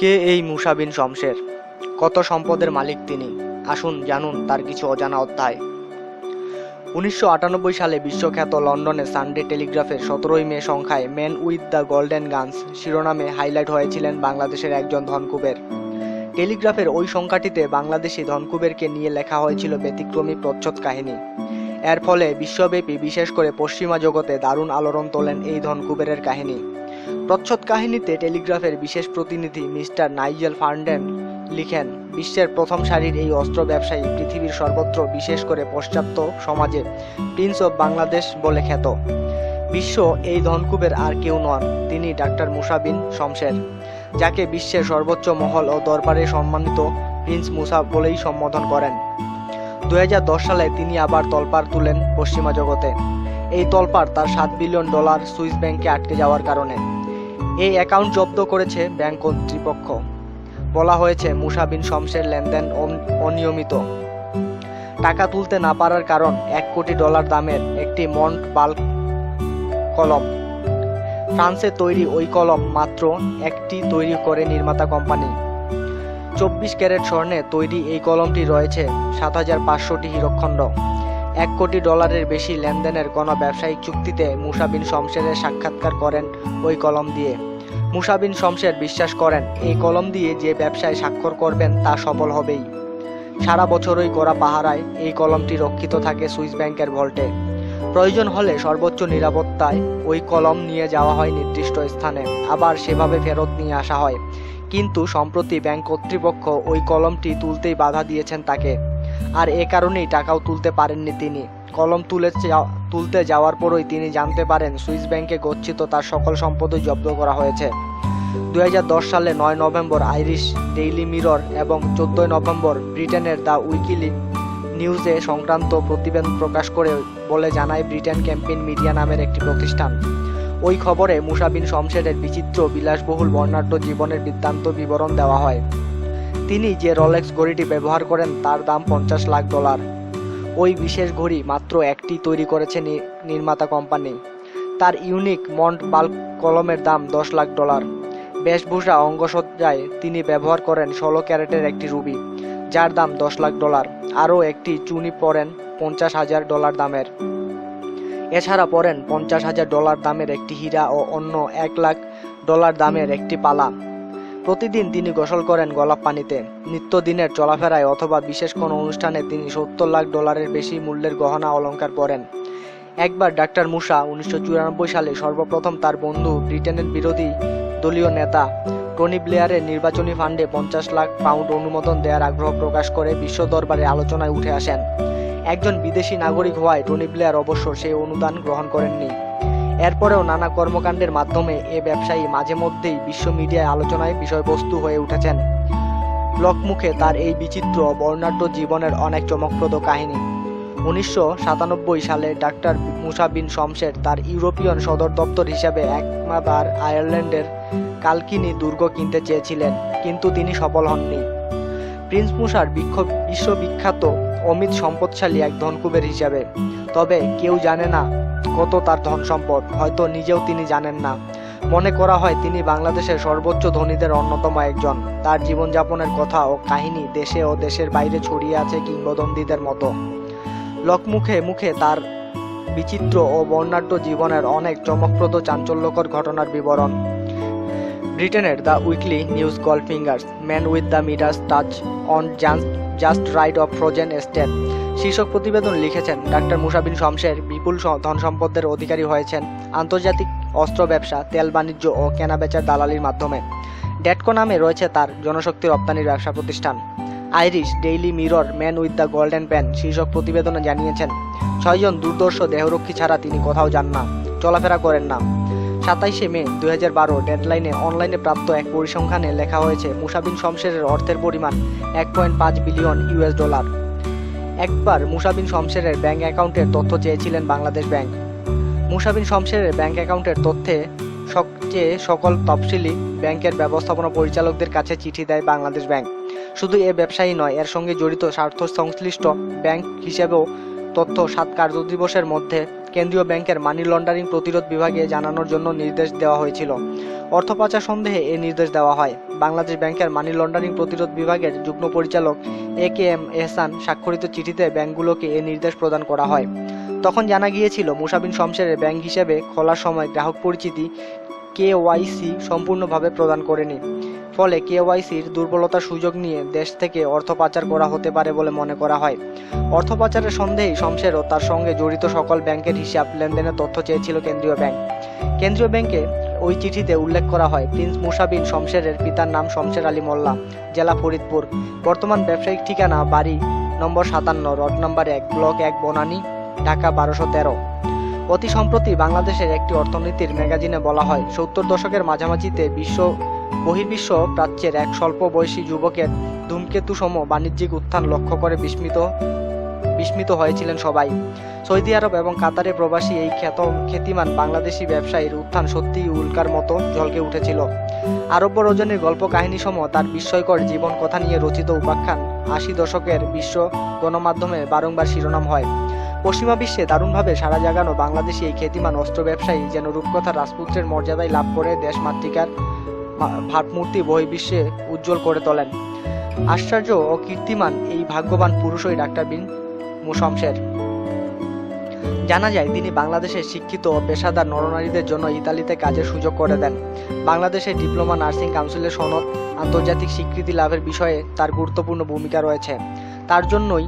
কে এই মুসা বিন শমশের? কত সম্পদের মালিক তিনি? আসুন, জানুন তার কিছু অজানা অধ্যায়। উনিশশো আটানব্বই সালে বিশ্বখ্যাত লন্ডনে সানডে টেলিগ্রাফের সতেরোই মে সংখ্যায় man with the golden guns শিরোনামে হাইলাইট হয়েছিলেন বাংলাদেশের একজন ধনকুবের। টেলিগ্রাফের ওই সংখ্যাটিতে বাংলাদেশি ধনকুবেরকে নিয়ে লেখা হয়েছিল ব্যতিক্রমী প্রচ্ছদ কাহিনী। এর ফলে বিশ্বব্যাপী, বিশেষ করে পশ্চিমা জগতে দারুণ আলোড়ন তোলেন এই ধনকুবেরের কাহিনী। প্রচ্ছদ কাহিনীতে টেলিগ্রাফের বিশেষ প্রতিনিধি মিস্টার নাইজেল ফার্ন্ডেন লিখেন, বিশ্বের প্রথম সারির এই অস্ত্র ব্যবসায়ী পৃথিবীর সর্বত্র বিশেষ করে পাশ্চাত্য সমাজে প্রিন্স অব বাংলাদেশ বলে খ্যাত। বিশ্ব এই ধনকুবের আর কেউ নন, তিনি ডাক্তার মুসাবিন শমশের, যাকে বিশ্বের সর্বোচ্চ মহল ও দরবারে সম্মানিত প্রিন্স মুসা বলেই সম্বোধন করেন। দু হাজার দশ সালে তিনি আবার তলপার তুলেন পশ্চিমা জগতে। এই তলপার তার সাত বিলিয়ন ডলার সুইস ব্যাংকে আটকে যাওয়ার কারণে। এই অ্যাকাউন্ট জব্দ করেছে ব্যাংক কর্তৃপক্ষ। বলা হয়েছে, মুসা বিন শমশের লেনদেন অনিয়মিত। টাকা তুলতে না পারার কারণ এক কোটি ডলার দামের একটি মন্ট বাল্ক কলম। ফ্রান্সে তৈরি ওই কলম মাত্র একটি তৈরি করে নির্মাতা কোম্পানি। চব্বিশ ক্যারেট স্বর্ণে তৈরি এই কলমটি রয়েছে সাত হাজার পাঁচশোটি হীরকখণ্ড। এক কোটি ডলারের বেশি লেনদেনের কোনো ব্যবসায়িক চুক্তিতে মুসা বিন শমশেরের সাক্ষাৎকার করেন ওই কলম দিয়ে। মুসা বিন শমশের বিশ্বাস করেন, এই কলম দিয়ে যে ব্যবসায় স্বাক্ষর করবেন তা সফল হবেই। সারা বছরই করা পাহারায় এই কলমটি রক্ষিত থাকে সুইস ব্যাংকের ভল্টে। প্রয়োজন হলে সর্বোচ্চ নিরাপত্তায় ওই কলম নিয়ে যাওয়া হয় নির্দিষ্ট স্থানে, আবার সেভাবে ফেরত নিয়ে আসা হয়। কিন্তু সম্প্রতি ব্যাংক কর্তৃপক্ষ ওই কলমটি তুলতেই বাধা দিয়েছেন তাকে। আর এ কারণেই টাকাও তুলতে পারেননি তিনি। কলম তুলে তুলতে যাওয়ার পরই তিনি জানতে পারেন সুইস ব্যাংকে গচ্ছিত তার সকল সম্পদই জব্দ করা হয়েছে। দু হাজার দশ সালে নয় নভেম্বর আইরিশ ডেইলি মিরর এবং চোদ্দই নভেম্বর ব্রিটেনের দ্য উইকিলি নিউজে সংক্রান্ত প্রতিবেদন প্রকাশ করে বলে জানায় ব্রিটেন ক্যাম্পেইন মিডিয়া নামের একটি প্রতিষ্ঠান। ওই খবরে মুসাবিন শমশেরের বিচিত্র বিলাসবহুল বর্ণাঢ্য জীবনের বৃত্তান্ত বিবরণ দেওয়া হয়। তিনি যে রলেক্স ঘড়িটি ব্যবহার করেন তার দাম পঞ্চাশ লাখ ডলার। ওই বিশেষ ঘড়ি মাত্র একটি তৈরি করেছে নির্মাতা কোম্পানি। তার ইউনিক মন্ট বাল্ক কলমের দাম দশ লাখ ডলার। বেশভূষা অঙ্গসজ্জায় তিনি ব্যবহার করেন ষোলো ক্যারেটের একটি রুবি, যার দাম দশ লাখ ডলার। আরও একটি চুনি পরেন পঞ্চাশ হাজার ডলার দামের। এছাড়া পরেন পঞ্চাশ হাজার ডলার দামের একটি হীরা ও অন্য এক লাখ ডলার দামের একটি পালা। প্রতিদিন তিনি গোসল করেন গোলাপ পানিতে, নিত্যদিনের চলাফেরায় অথবা বিশেষ কোনো অনুষ্ঠানে তিনি সত্তর লাখ ডলারের বেশি মূল্যের গহনা অলংকার পরেন। একবার ডাক্তার মুসা উনিশশো চুরানব্বই সালে সর্বপ্রথম তার বন্ধু, ব্রিটেনের বিরোধী দলীয় নেতা টনি ব্লেয়ারের নির্বাচনী ফান্ডে পঞ্চাশ লাখ পাউন্ড অনুমোদন দেওয়ার আগ্রহ প্রকাশ করে বিশ্ব দরবারে আলোচনায় উঠে আসেন। একজন বিদেশি নাগরিক হওয়ায় টনি ব্লেয়ার অবশ্য সেই অনুদান গ্রহণ করেননি। এরপরেও নানা কর্মকাণ্ডের মাধ্যমে এ ব্যবসায়ী মাঝে মধ্যেই বিশ্ব মিডিয়ায় আলোচনায় বিষয়বস্তু হয়ে উঠেছেন। লোকমুখে তার এই বিচিত্র বর্ণাঢ্য জীবনের অনেক চমকপ্রদ কাহিনী। উনিশশো সাতানব্বই সালে ডাক্তার মুসা বিন শমশের তার ইউরোপিয়ান সদর দপ্তর হিসেবে একমাবার আয়ারল্যান্ডের কালকিনি দুর্গ কিনতে চেয়েছিলেন, কিন্তু তিনি সফল হননি। প্রিন্স মুসার বিশ্ববিখ্যাত অমিত সম্পদশালী এক ধনকুবের হিসাবে। তবে কেউ জানে না কত তার ধন সম্পদ, হয়তো নিজেও তিনি জানেন না। মনে করা হয় তিনি বাংলাদেশের সর্বোচ্চ ধনীদের অন্যতম একজন। তার জীবনযাপনের কথা ও কাহিনী দেশে ও দেশের বাইরে ছড়িয়ে আছে কিংবদন্তিদের মতো। লোকমুখে মুখে তার বিচিত্র ও বর্ণাঢ্য জীবনের অনেক চমকপ্রদ চাঞ্চল্যকর ঘটনার বিবরণ। ব্রিটেনের the weekly news gold fingers man with the Midas touch on just just write off frozen state শীর্ষক প্রতিবেদন লিখেছেন ডাক্তার মুসাবিন শমশের বিপুল ধন সম্পদের অধিকারী হয়েছেন আন্তর্জাতিক অস্ত্র ব্যবসা, তেল বাণিজ্য ও কেনাবেচার দালালির মাধ্যমে। ডেটকো নামে রয়েছে তার জনশক্তি রপ্তানির ব্যবসা প্রতিষ্ঠান। Irish, Daily Mirror, man with the golden pan শীর্ষক প্রতিবেদনে জানিয়েছেন, ছয়জন দুর্দর্শ দেহরক্ষী ছাড়া তিনি কোথাও যান না, চলাফেরা করেন না। সাতাইশে মে দু হাজার বারো ডেডলাইনে অনলাইনে প্রাপ্ত এক পরিসংখ্যানে লেখা হয়েছে, মুসাবিন শমশেরের অর্থের পরিমাণ এক পয়েন্ট পাঁচ বিলিয়ন ইউএস ডলার। একবার মুসাবিন শমশেরের ব্যাংক অ্যাকাউন্টের তথ্য চেয়েছিলেন বাংলাদেশ ব্যাংক। মুসাবিন শমশেরের ব্যাংক অ্যাকাউন্টের তথ্যে সবচেয়ে সকল তফসিলি ব্যাংকের ব্যবস্থাপনা পরিচালকদের কাছে চিঠি দেয় বাংলাদেশ ব্যাংক। শুধু এ ব্যবসায়ী নয়, এর সঙ্গে জড়িত স্বার্থ সংশ্লিষ্ট ব্যাংক হিসেবেও তথ্য সাত কার্যদিবসের মধ্যে কেন্দ্রীয় ব্যাংকের মানি লন্ডারিং প্রতিরোধ বিভাগে জানানোর জন্য নির্দেশ দেওয়া হয়েছিল। অর্থ পাচার সন্দেহে এই নির্দেশ দেওয়া হয়। বাংলাদেশ ব্যাংকের মানি লন্ডারিং প্রতিরোধ বিভাগের যুগ্ম পরিচালক এ কে এম এহসান স্বাক্ষরিত চিঠিতে ব্যাংকগুলোকে এ নির্দেশ প্রদান করা হয়। তখন জানা গিয়েছিল, মুসাবিন শমশেরের ব্যাংক হিসেবে খোলার সময় গ্রাহক পরিচিতি কে কেওয়াইসি সম্পূর্ণভাবে প্রদান করেনি। ফলে কেওয়াইসির দুর্বলতার সুযোগ নিয়ে দেশ থেকে অর্থ পাচার করা হতে পারে বলে মনে করা হয়। অর্থ পাচারের সন্দেহেই শমশের ও তার সঙ্গে জড়িত সকল ব্যাংকের হিসাব লেনদেনের তথ্য চেয়েছিল কেন্দ্রীয় ব্যাংক। কেন্দ্রীয় ব্যাংকে ওই চিঠিতে উল্লেখ করা হয়, প্রিন্স মুসাবিন শমশেরের পিতার নাম শমশের আলী মোল্লা, জেলা ফরিদপুর। বর্তমান ব্যবসায়িক ঠিকানা বাড়ি নম্বর সাতান্ন, রড নম্বর এক, ব্লক এক, বনানী, ঢাকা বারোশো তেরো। অতি সম্প্রতি বাংলাদেশের একটি অর্থনীতির ম্যাগাজিনে বলা হয়, সত্তর দশকের মাঝামাঝিতে বিশ্ব বহির্বিশ্ব প্রাচ্যের এক স্বল্প বয়সী যুবকের ধূমকেতুসম বাণিজ্যিক উত্থান লক্ষ্য করে বিস্মিত বিস্মিত হয়েছিলেন সবাই। সৌদি আরব এবং কাতারে প্রবাসী এই খ্যাত, খ্যাতিমান বাংলাদেশি ব্যবসায়ীর উত্থান সত্যিই উল্কার মতো ঝলকে উঠেছিল। আরব্য রজনীর গল্প কাহিনী সম তার বিস্ময়কর জীবন কথা নিয়ে রচিত উপাখ্যান আশি দশকের বিশ্ব গণমাধ্যমে বারংবার শিরোনাম হয়। পশ্চিমা বিশ্বে দারুণভাবে সারা জাগানো বাংলাদেশি এই খ্যাতিমান অস্ত্র ব্যবসায়ী যেন রূপকথা রাজপুত্রের মর্যাদায় লাভ করে দেশমাতৃকার মা- ভাবমূর্তি বহির্বিশ্বে উজ্জ্বল করে তোলেন। আশ্চর্য ও কীর্তিমান এই ভাগ্যবান পুরুষই ডাক্তার বিন মুশমশের। জানা যায়, তিনি বাংলাদেশের শিক্ষিত ও পেশাদার নরনারীদের জন্য ইতালিতে কাজের সুযোগ করে দেন। বাংলাদেশের ডিপ্লোমা নার্সিং কাউন্সিলের সনদ, আন্তর্জাতিক স্বীকৃতি লাভের বিষয়ে তার গুরুত্বপূর্ণ ভূমিকা রয়েছে। তার জন্যই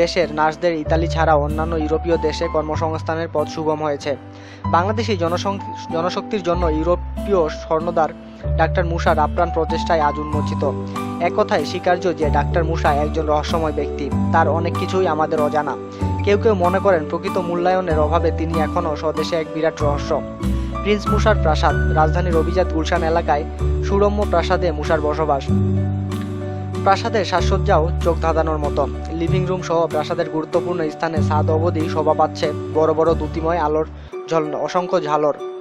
দেশের নার্সদের ইতালি ছাড়া অন্যান্য ইউরোপীয় দেশে কর্মসংস্থানের পথ সুগম হয়েছে। বাংলাদেশি জনশক্তির জন্য ইউরোপীয় স্বর্ণদার ডাক্তার মুসার আপ্রাণ প্রচেষ্টায় আজ উন্মোচিত। এক কথায় স্বীকার্য যে ডাক্তার মুসা একজন রহস্যময় ব্যক্তি, তার অনেক কিছুই আমাদের অজানা। কেউ কেউ মনে করেন প্রকৃত মূল্যায়নের অভাবে তিনি এখনও স্বদেশে এক বিরাট রহস্য। প্রিন্স মুসার প্রাসাদ, রাজধানীর অভিজাত গুলশান এলাকায় সুরম্য প্রাসাদে মুসার বসবাস। প্রাসাদের সাজসজ্জাও চোখ ধাঁধানোর মতো। লিভিং রুম সহ প্রাসাদের গুরুত্বপূর্ণ স্থানে ছাদ অবধি শোভা পাচ্ছে বড় বড় দ্যুতিময় আলোর ঝল অসংখ্য ঝালর।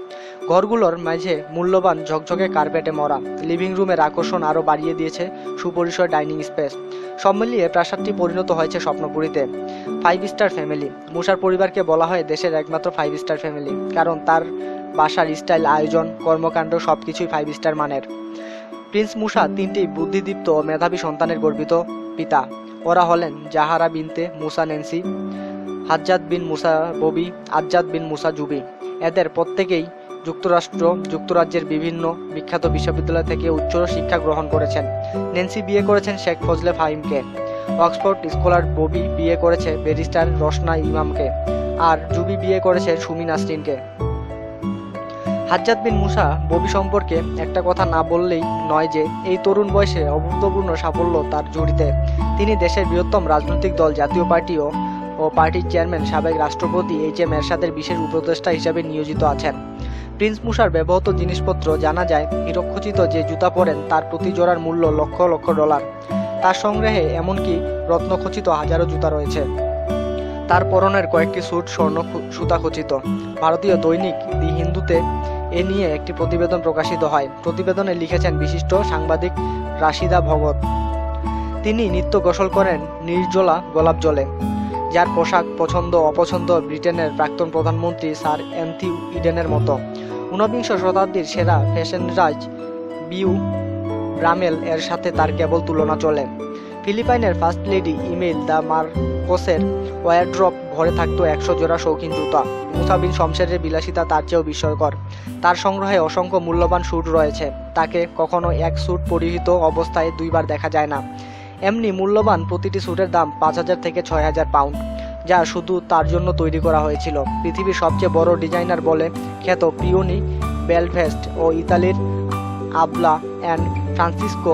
ঘরগুলোর মাঝে মূল্যবান ঝকঝকে কার্পেটে মরা লিভিং রুমের আকর্ষণ আরও বাড়িয়ে দিয়েছে সুপরিসর ডাইনিং স্পেস। সব মিলিয়ে প্রাসাদটি পরিণত হয়েছে স্বপ্নপুরীতে। ফাইভ স্টার ফ্যামিলি মুসার পরিবারকে বলা হয় দেশের একমাত্র ফাইভ স্টার ফ্যামিলি কারণ তার বাসার স্টাইল, আয়োজন, কর্মকাণ্ড সব কিছুই ফাইভ স্টার মানের। প্রিন্স মুসা তিনটি বুদ্ধিদীপ্ত ও মেধাবী সন্তানের গর্বিত পিতা। ওরা হলেন জাহারা বিনতে মুসা নেন্সি হাজ্জাদ বিন মুসা ববি, আজ্জাদ বিন মুসা জুবি। এদের প্রত্যেকেই যুক্তরাষ্ট্র, যুক্তরাজ্যের বিভিন্ন বিখ্যাত বিশ্ববিদ্যালয় থেকে উচ্চ শিক্ষা গ্রহণ করেছেন। নেন্সি বিয়ে করেছেন শেখ ফজলে ফাহিমকে। অক্সফোর্ড স্কলার ববি বিয়ে করেছে ব্যারিস্টার রসনা ইমামকে। আর জুবি বিয়ে করেছে সুমি নাসরিনকে হাজ্জাদ বিন মুসা ববি সম্পর্কে একটা কথা না বললেই নয় যে, এই তরুণ বয়সে অভূতপূর্ণ সাফল্য তার জড়িতে। তিনি দেশের বৃহত্তম রাজনৈতিক দল, জাতীয় পার্টি ও পার্টির চেয়ারম্যান সাবেক রাষ্ট্রপতি এইচ এম এরশাদের বিশেষ উপদেষ্টা হিসেবে নিয়োজিত আছেন। প্রিন্স মুসার ব্যবহৃত জিনিসপত্র জানা যায় হিরক্ষচিত যে জুতা পরেন তার প্রতি জোড়ার মূল্য লক্ষ লক্ষ ডলার। তার সংগ্রহে এমনকি রত্নখচিত হাজারো জুতা রয়েছে। তার পরনের কয়েকটি স্যুট স্বর্ণ খু- সুতা খচিত। ভারতীয় দৈনিক দি হিন্দুতে এ নিয়ে একটি প্রতিবেদন প্রকাশিত হয়। প্রতিবেদনে লিখেছেন বিশিষ্ট সাংবাদিক রাশিদা ভগত তিনি নিত্য গোসল করেন নির্জলা গোলাপ জলে। যার পোশাক পছন্দ অপছন্দ ব্রিটেনের প্রাক্তন প্রধানমন্ত্রী স্যার অ্যান্থি ইডেনের মতো। ঊনবিংশ শতাব্দীর সেরা ফ্যাশন ফ্যাশনরাজ বিউ ব্রামেল এর সাথে তার কেবল তুলনা চলে। ফিলিপাইনের ফার্স্ট লেডি ইমেল দ্য মার্কোসের ওয়ারড্রপ ভরে থাকতো একশো জোড়া শৌখিন জুতা। মুসাবিন শমশেরের বিলাসিতা তার চেয়েও বিস্ময়কর। তার সংগ্রহে অসংখ্য মূল্যবান স্যুট রয়েছে। তাকে কখনো এক স্যুট পরিহিত অবস্থায় দুইবার দেখা যায় না। এমনি মূল্যবান প্রতিটি স্যুটের দাম পাঁচ হাজার থেকে ছয় হাজার পাউন্ড, যা শুধু তার জন্য তৈরি করা হয়েছিল। পৃথিবীর সবচেয়ে বড় ডিজাইনার বলে খ্যাত পিওনি বেলভেস্ট ও ইতালির আবলা অ্যান্ড ফ্রান্সিসকো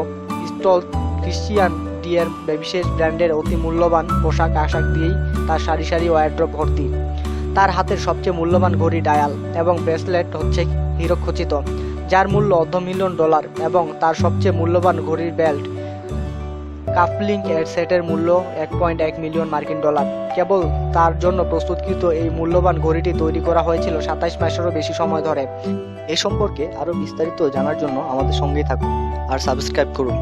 স্টল ক্রিশ্চিয়ান ডিয়ের বিশেষ ব্র্যান্ডের অতি মূল্যবান পোশাক আশাক দিয়েই তার সারি সারি ওয়ারড্রপ ভর্তি। তার হাতের সবচেয়ে মূল্যবান ঘড়ি ডায়াল এবং ব্রেসলেট হচ্ছে হিরোখচিত যার মূল্য অর্ধ মিলিয়ন ডলার এবং তার সবচেয়ে মূল্যবান ঘড়ির বেল্ট কাফলিং এর সেটের মূল্য এক পয়েন্ট এক মিলিয়ন মার্কিন ডলার। কেবল তার জন্য প্রস্তুতকৃত এই মূল্যবান ঘড়িটি তৈরি করা হয়েছিল সাতাইশ মাসেরও বেশি সময় ধরে। এ সম্পর্কে আরও বিস্তারিত জানার জন্য আমাদের সঙ্গেই থাকুন আর সাবস্ক্রাইব করুন।